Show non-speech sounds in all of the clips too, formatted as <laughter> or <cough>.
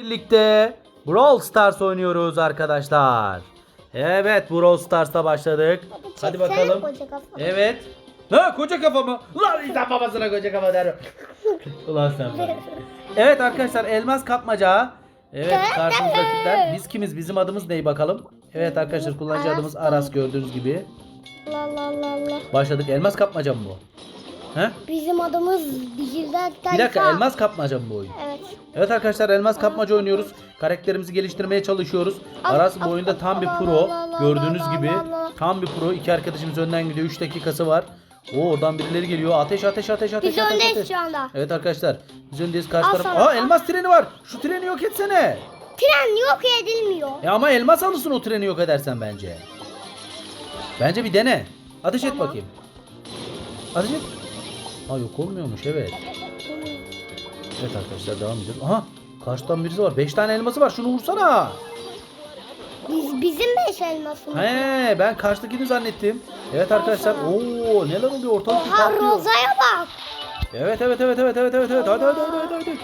Birlikte Brawl Stars oynuyoruz arkadaşlar. Evet Brawl Stars'a başladık. Hadi Çeksene bakalım. koca kafa. Evet. Ha koca kafa mı? Ulan insan babasına koca kafa der. <laughs> Ulan sen bana. Evet arkadaşlar elmas kapmaca. Evet <laughs> karşımızda rakipler. Biz kimiz? Bizim adımız ne bakalım? Evet arkadaşlar kullanıcı adımız Aras gördüğünüz gibi. La la la la. Başladık. Elmas kapmaca mı bu? He? Bizim adımız Dicil'den Bir dakika elmas kapmaca mı bu oyun? Evet. Evet arkadaşlar elmas kapmaca oynuyoruz. Karakterimizi geliştirmeye çalışıyoruz. Al, Aras bu oyunda tam bir pro. Gördüğünüz gibi tam bir pro. İki arkadaşımız önden gidiyor. 3 dakikası var. Oo oradan birileri geliyor. Ateş ateş ateş ateş Biz ateş. öndeyiz ateş. şu anda. Evet arkadaşlar. Biz öndeyiz karşı Al taraf. sana, Aa elmas treni var. Şu treni yok etsene. Tren yok edilmiyor. E ama elmas alırsın o treni yok edersen bence. Bence bir dene. Ateş et bakayım. Ateş et. Aa yok olmuyormuş evet. Evet arkadaşlar devam edelim. Aha karşıdan birisi var. 5 tane elması var. Şunu vursana. Biz bizim beş elmasımız. He ben karşıdakini zannettim. Evet arkadaşlar. Oo neler oluyor ortalık Oha patlıyor. Roza'ya bak. Evet evet evet evet evet evet evet. Hadi hadi hadi hadi. hadi.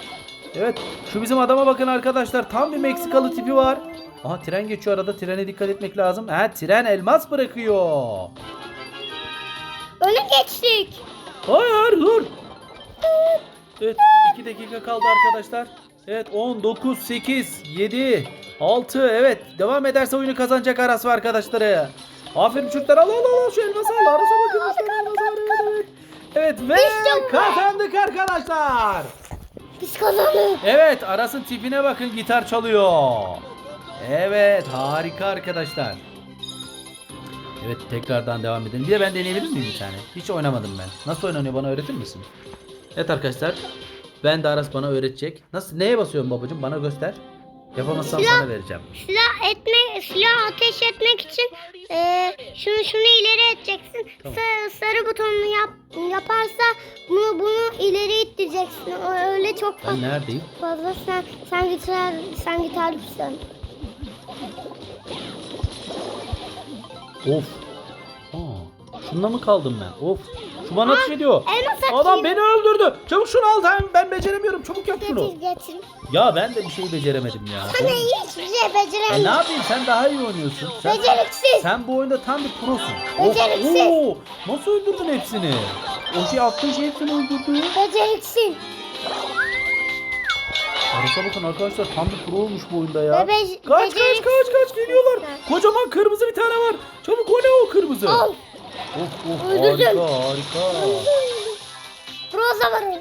Evet şu bizim adama bakın arkadaşlar. Tam bir Meksikalı tipi var. Aha tren geçiyor arada. Trene dikkat etmek lazım. Ha tren elmas bırakıyor. Öne geçtik. Hayır dur. Evet 2 dakika kaldı arkadaşlar. Evet 10, 9, 8, 7, 6 evet devam ederse oyunu kazanacak Aras ve arkadaşları. Aferin çocuklar al al al şu elması al Aras'a bakın var evet, evet. Ve kazandık arkadaşlar. Biz kazandık. Evet Aras'ın tipine bakın gitar çalıyor. Evet harika arkadaşlar. Evet tekrardan devam edelim. Bir de ben deneyebilir miyim bir tane? Hiç oynamadım ben. Nasıl oynanıyor bana öğretir misin? Evet arkadaşlar. Ben de Aras bana öğretecek. Nasıl neye basıyorum babacığım? Bana göster. Yapamazsam Silah. sana vereceğim. Silah etme, silah ateş etmek için e, şunu şunu ileri edeceksin. Tamam. Sa- sarı butonunu yap, yaparsa bunu bunu ileri ittireceksin. Öyle çok Ben fa- neredeyim? fazla sen sen gitar sen gitarcısın. Of. Aa, şununla mı kaldım ben? Of. Şu bana ateş ediyor. elmas atayım. Adam beni öldürdü. Çabuk şunu al. Ben, ben beceremiyorum. Çabuk yap şunu. Getir getir. Ya ben de bir şey beceremedim ya. Sana hiçbir şey Ya ne beceremiyorum. yapayım sen daha iyi oynuyorsun. Sen, Beceriksiz. sen bu oyunda tam bir prosun. Beceriksiz. oo, nasıl öldürdün hepsini? O şey attığın şey hepsini öldürdü. Beceriksiz. Arasa bakın arkadaşlar tam bir pro olmuş bu oyunda ya. Ve be- kaç kaç kaç kaç geliyorlar. Kocaman kırmızı bir tane var. Çabuk o ne o kırmızı? Al. Of of Öldürdüm. harika harika. Roza var orada.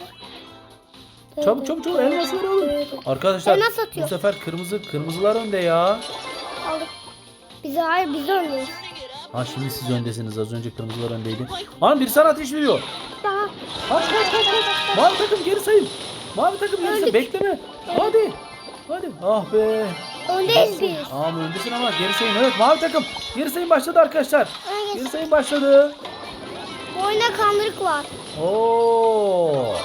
Çabuk çabuk çabuk elmasları alın. Arkadaşlar Elmas atıyor. bu sefer kırmızı kırmızılar önde ya. Aldık. Biz hayır biz öndeyiz. Ha şimdi siz öndesiniz az önce kırmızılar öndeydi. Lan bir sana ateş veriyor. Daha Kaç kaç kaç kaç. Mavi takım geri sayın. Mavi takım. Öldük. Bekleme. Hadi. Hadi. Ah be. öndeyiz biz. Ama öndesin ama geri sayın. Evet mavi takım. Geri sayın başladı arkadaşlar. Geri sayın başladı. Bu oyunda kandırık var. Oo.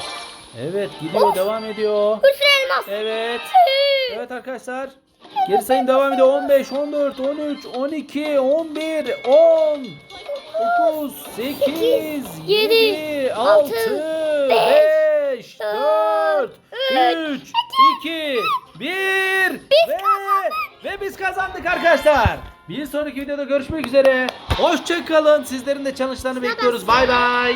Evet gidiyor Of. devam ediyor. Bir sürü elmas. Evet. Evet arkadaşlar. Geri sayım devam ediyor. 15, 14, 13, 12, 11, 10, 9, 8, 7, yedi, 6, altı, 5, 4, dört, 3, 2, 1 ve, ve biz kazandık arkadaşlar. Bir sonraki videoda görüşmek üzere. Hoşçakalın. Sizlerin de challenge'larını bekliyoruz. Bay bay.